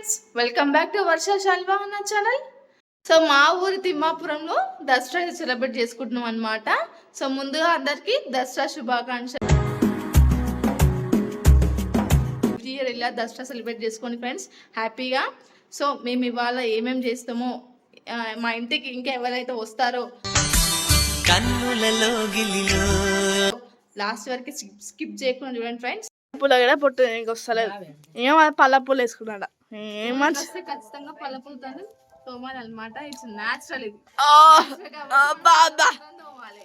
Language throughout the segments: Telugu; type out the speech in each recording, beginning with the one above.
Friends welcome back to Varsha Shalva అన్న ఛానల్ సో మా ఊరి తిమ్మాపురంలో దసరా సెలబ్రేట్ చేసుకుంటున్నాం అనమాట సో ముందుగా అందరికీ దసరా శుభాకాంక్షలు. ఇయర్ ఇలా దసరా సెలబ్రేట్ చేసుకోండి ఫ్రెండ్స్ హ్యాపీగా సో మేము ఇవాళ ఏమేమి చేస్తామో మా ఇంటికి ఇంకా ఎవరైతే వస్తారో. లాస్ట్ వరకు స్కిప్ చేయకుండా చూడండి ఫ్రెండ్స్ పుల్ల కూడా పొట్టు నీకు వస్తలేదు ఏమో పల్ల పుల్ల వేసుకున్నాడా ఖచ్చితంగా పళ్ళపులతో తోమాలి అనమాట ఇట్స్ న్యాచురల్ ఇది. తోమాలి.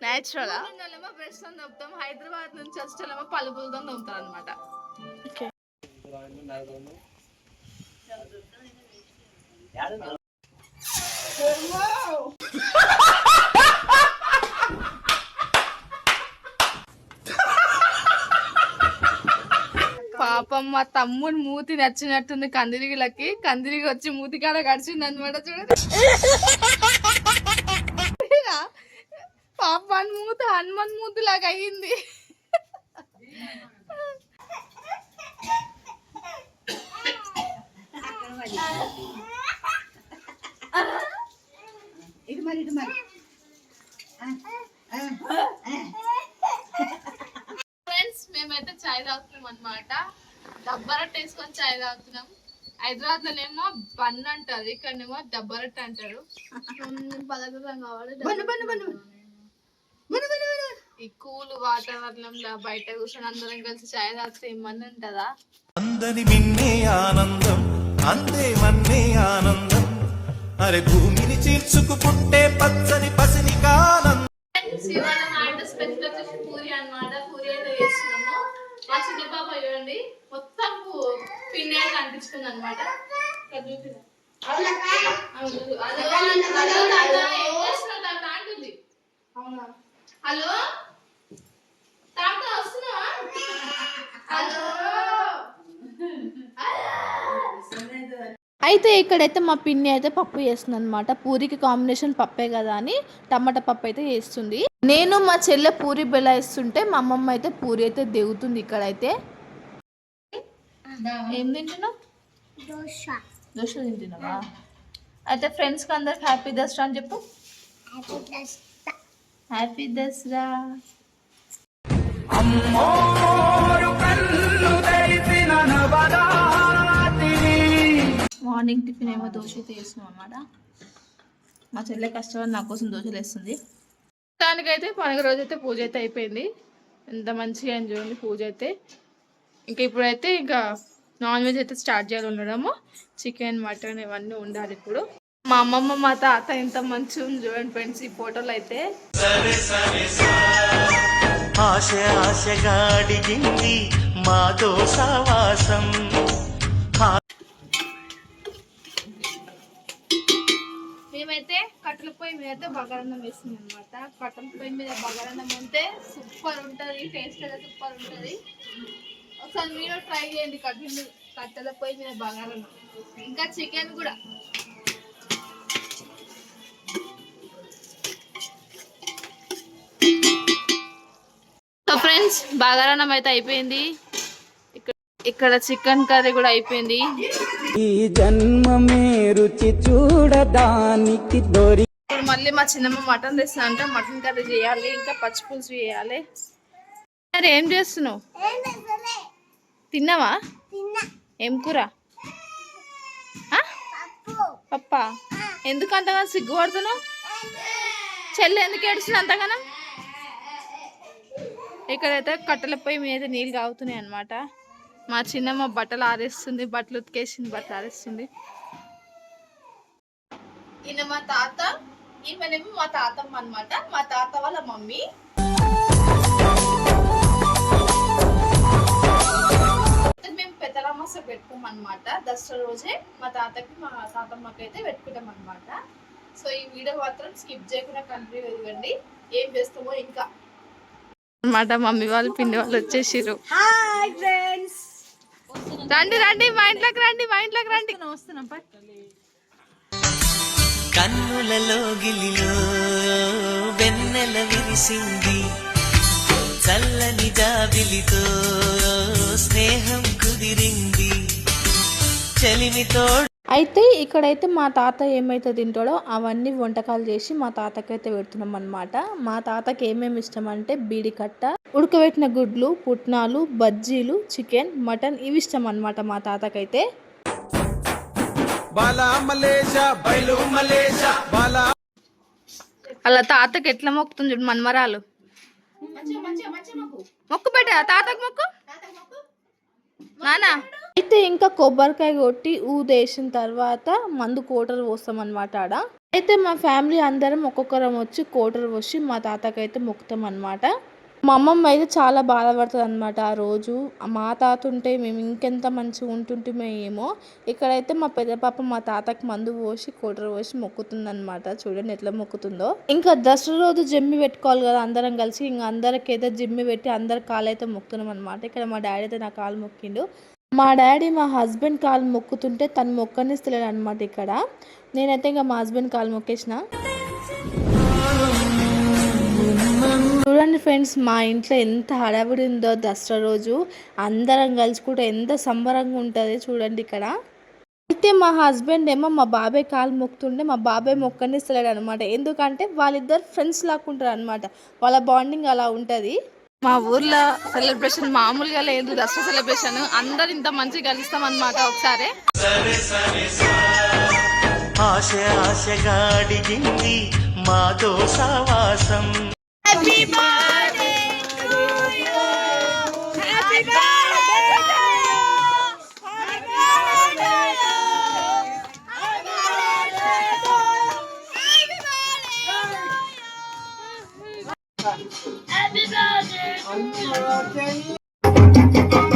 న్యాచురలా ఊళ్ళోనేమో బ్రష్తో తోముతాం హైదరాబాద్ నుంచి వచ్చేమో పలుపులతో తోముతారు అనమాట పాపం మా తమ్ముడు మూతి నచ్చినట్టుంది కందిరిగిలకి. కందిరిగి వచ్చి మూతి కాడ గడిచింది అనమాట చూడండి పాపాన్ మూత హనుమాన్ మూతి లాగా అయ్యింది ఫ్రెండ్స్ మేమైతే చాయ్ తాగుతున్నాం అనమాట డబ్బరట్ వేసుకొని చాయ్ తాగుతున్నాం. హైదరాబాద్ లోనేమో బన్ అంటారు ఇక్కడనేమో డబ్బరట్ అంటారు. ఈ కూల్ వాతావరణంలో బయట కూర్చొని అందరం కలిసి చాయ్ తాగితే ఏమన్నా ఉంటుందా అందని మిన్నే ఆనందం అందే మన్నే ఆనందం. అరే భూమిని చీల్చుకు పుట్టే పచ్చని పసిని కానందం ఫ్రెండ్స్ ఇవాళ మా ఇంట్లో స్పెషల్ వచ్చేసి పూరి అన్నమాట పూరి అయితే చేస్తున్నాము మా చిన్న పాప చూడండి మొత్తం పు- అంటించుకుంది అనమాట హలో తాత. వస్తున్నావా? హలో? అయితే ఇక్కడైతే మా పిన్ని అయితే పప్పు చేస్తుంది అనమాట పూరికి కాంబినేషన్ పప్పే కదా అని టమాటా పప్పు అయితే చేస్తుంది. నేను మా చెల్లె పూరి బెల్ల ఇస్తుంటే మా అమ్మమ్మ అయితే పూరి అయితే దిగుతుంది ఇక్కడైతే. ఏం తింటున్నావు? దోశ. తింటున్నావా? అయితే ఫ్రెండ్స్కి అందరికి హ్యాపీ దసరా అని చెప్పు. హ్యాపీ దసరా. మార్నింగ్ టిఫిన్ ఏమో దోశ అయితే వేస్తున్నాం అనమాట మా చెల్లె కష్టపడి నా కోసం దోశలు వేస్తుంది. దానికైతే పండుగ రోజు అయితే పూజ అయితే అయిపోయింది. ఎంత మంచిగా అని చూడండి పూజ అయితే. ఇంకా ఇప్పుడైతే ఇంకా నాన్ వెజ్ అయితే స్టార్ట్ చేయాలి ఉండడము. చికెన్ మటన్ ఇవన్నీ ఉండాలి ఇప్పుడు. మా అమ్మమ్మ మా తాత ఎంత మంచిగా ఉంది చూడండి ఫ్రెండ్స్ ఈ ఫోటోలు అయితే. ఆశ ఆశగా అడిగింది మాతో సావాసం మేమైతే కట్టెల పొయ్యి మీద అయితే బగారన్నం వేస్తుంది అనమాట కట్టెల పొయ్యి మీద బగారన్నం ఉంటే సూపర్ ఉంటుంది టేస్ట్ అయితే సూపర్ ఉంటుంది. ఒకసారి మీరు ట్రై చేయండి మీద కట్టెల పొయ్యి మీద ఇంకా చికెన్ కూడా. సో ఫ్రెండ్స్ బగారన్నం అయితే అయిపోయింది. ఇక్కడ ఇక్కడ చికెన్ కర్రీ కూడా అయిపోయింది. ఈ జన్మమే రుచి చూడడానికి దొరి ఇప్పుడు మళ్ళీ మా చిన్నమ్మ మటన్ తెస్తున్నా అంటే మటన్ కర్రీ చేయాలి ఇంకా పచ్చి పులుసు చేయాలి. ఏం చేస్తున్నావు? తిన్నావా? ఏం కూర? పప్పా. ఎందుకు అంతగా సిగ్గుపడుతున్నావు? చెల్లి ఎందుకు ఏడుస్తుంది అంతగానం? ఇక్కడైతే కట్టెల పొయ్యి మీద నీళ్ళు కాగుతున్నాయి అనమాట మా చిన్నమ్మ బట్టలు ఆరేస్తుంది బట్టలు ఉతికేసింది బట్టలు ఆరేస్తుంది. ఈయన మా తాత ఈమెనేమో మా తాతమ్మ అన్నమాట. మా తాత వాళ్ళ మమ్మీ. పెద్దరామస పెట్టుకోం అనమాట దసరా రోజే మా తాతకి మా తాతమ్మకి అయితే పెట్టుకుంటాం అనమాట సో ఈ వీడియో మాత్రం స్కిప్ చేయకుండా కంటిన్యూ ఇవ్వండి. ఏం చేస్తామో ఇంకా. అనమాట మమ్మీ వాళ్ళు పిండి వాళ్ళు వచ్చేసిర్రు. రండి రండి మా ఇంట్లోకి రండి మా ఇంట్లోకి రండి. కన్నులలో గిల్లిలో వెన్నెల విరిసింది. చల్లని జాబిలితో స్నేహం చెలిమితోడు అయితే ఇక్కడైతే మా తాత ఏమైతే తింటాడో అవన్నీ వంటకాలు చేసి మా తాతకైతే పెడుతున్నాం అనమాట మా తాతకి ఏమేమి ఇష్టం అంటే బీడి కట్ట ఉడకబెట్టిన గుడ్లు పుట్నాలు బజ్జీలు చికెన్ మటన్ ఇవి ఇష్టం అనమాట మా తాతకైతే. బాలా మలేషా బయలు మలేషా బాలా అలా తాతకి ఎట్లా మొక్కుతుంది చూడు మన్మరాలు. మొక్కు పెట్ట తాతకు మొక్కు. నానా? అయితే ఇంకా కొబ్బరికాయ కొట్టి ఊదేసిన తర్వాత మందు కోటలు పోస్తాం అనమాట ఆడ. అయితే మా ఫ్యామిలీ అందరం ఒక్కొక్కరం వచ్చి కోటలు పోసి మా తాతకైతే మొక్కుతాం అనమాట మా అమ్మమ్మ అయితే చాలా బాధపడుతుంది అనమాట ఆ రోజు. మా తాత ఉంటే మేము ఇంకెంత మంచిగా ఉంటుంటే ఏమో. ఇక్కడైతే మా పెద్ద పాప మా తాతకి మందు పోసి కోటలు పోసి మొక్కుతుంది అనమాట చూడండి ఎట్లా మొక్కుతుందో. ఇంకా దసరా రోజు జమ్మి పెట్టుకోవాలి కదా అందరం కలిసి. ఇంకా అందరికి జిమ్మి పెట్టి అందరి కాలు అయితే మొక్కుతున్నాం అనమాట ఇక్కడ మా డాడీ అయితే నా కాలు మొక్కిండు. మా డాడీ మా హస్బెండ్ కాలు మొక్కుతుంటే తను మొక్కనిస్తలేడు అనమాట ఇక్కడ. నేనైతే ఇంకా మా హస్బెండ్ కాలు మొక్కేసిన. చూడండి ఫ్రెండ్స్ మా ఇంట్లో ఎంత హడావిడి ఉందో దసరా రోజు. అందరం కలుసుకుంటే ఎంత సంబరంగా ఉంటుంది చూడండి ఇక్కడ. అయితే మా హస్బెండ్ ఏమో మా బాబాయ్ కాలు మొక్కుతుంటే మా బాబాయ్ మొక్కనిస్తలేడు అనమాట ఎందుకంటే వాళ్ళిద్దరు ఫ్రెండ్స్ లాక్కుంటారు అనమాట వాళ్ళ బాండింగ్ అలా ఉంటుంది. మా ఊర్లో సెలబ్రేషన్ మామూలుగా లేదు దసరా సెలబ్రేషన్ అందరు ఇంత మంచిగా కలుస్తాం అనమాట ఒకసారి ఆశ ఆశగా అడిగింది మాతో సావాసం నువ్వు కడవ 啊你好啊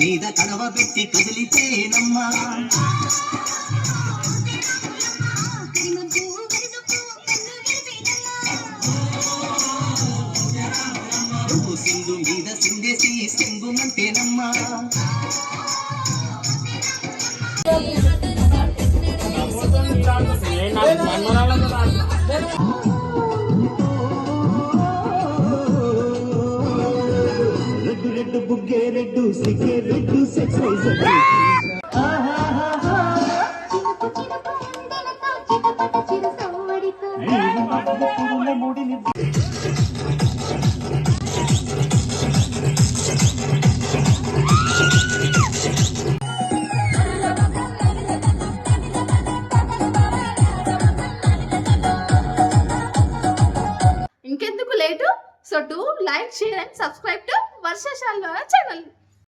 మీద కడవ పెట్టి కదిలితేనమ్మా. నువ్వు సింగు మీద సింగేసి సింగుమంటేనమ్మా. రెడ్డు బుగ్గే రెడ్డు సిగ్గే రెడ్డు సెక్స్ ఇంకెందుకు late? So to like share and subscribe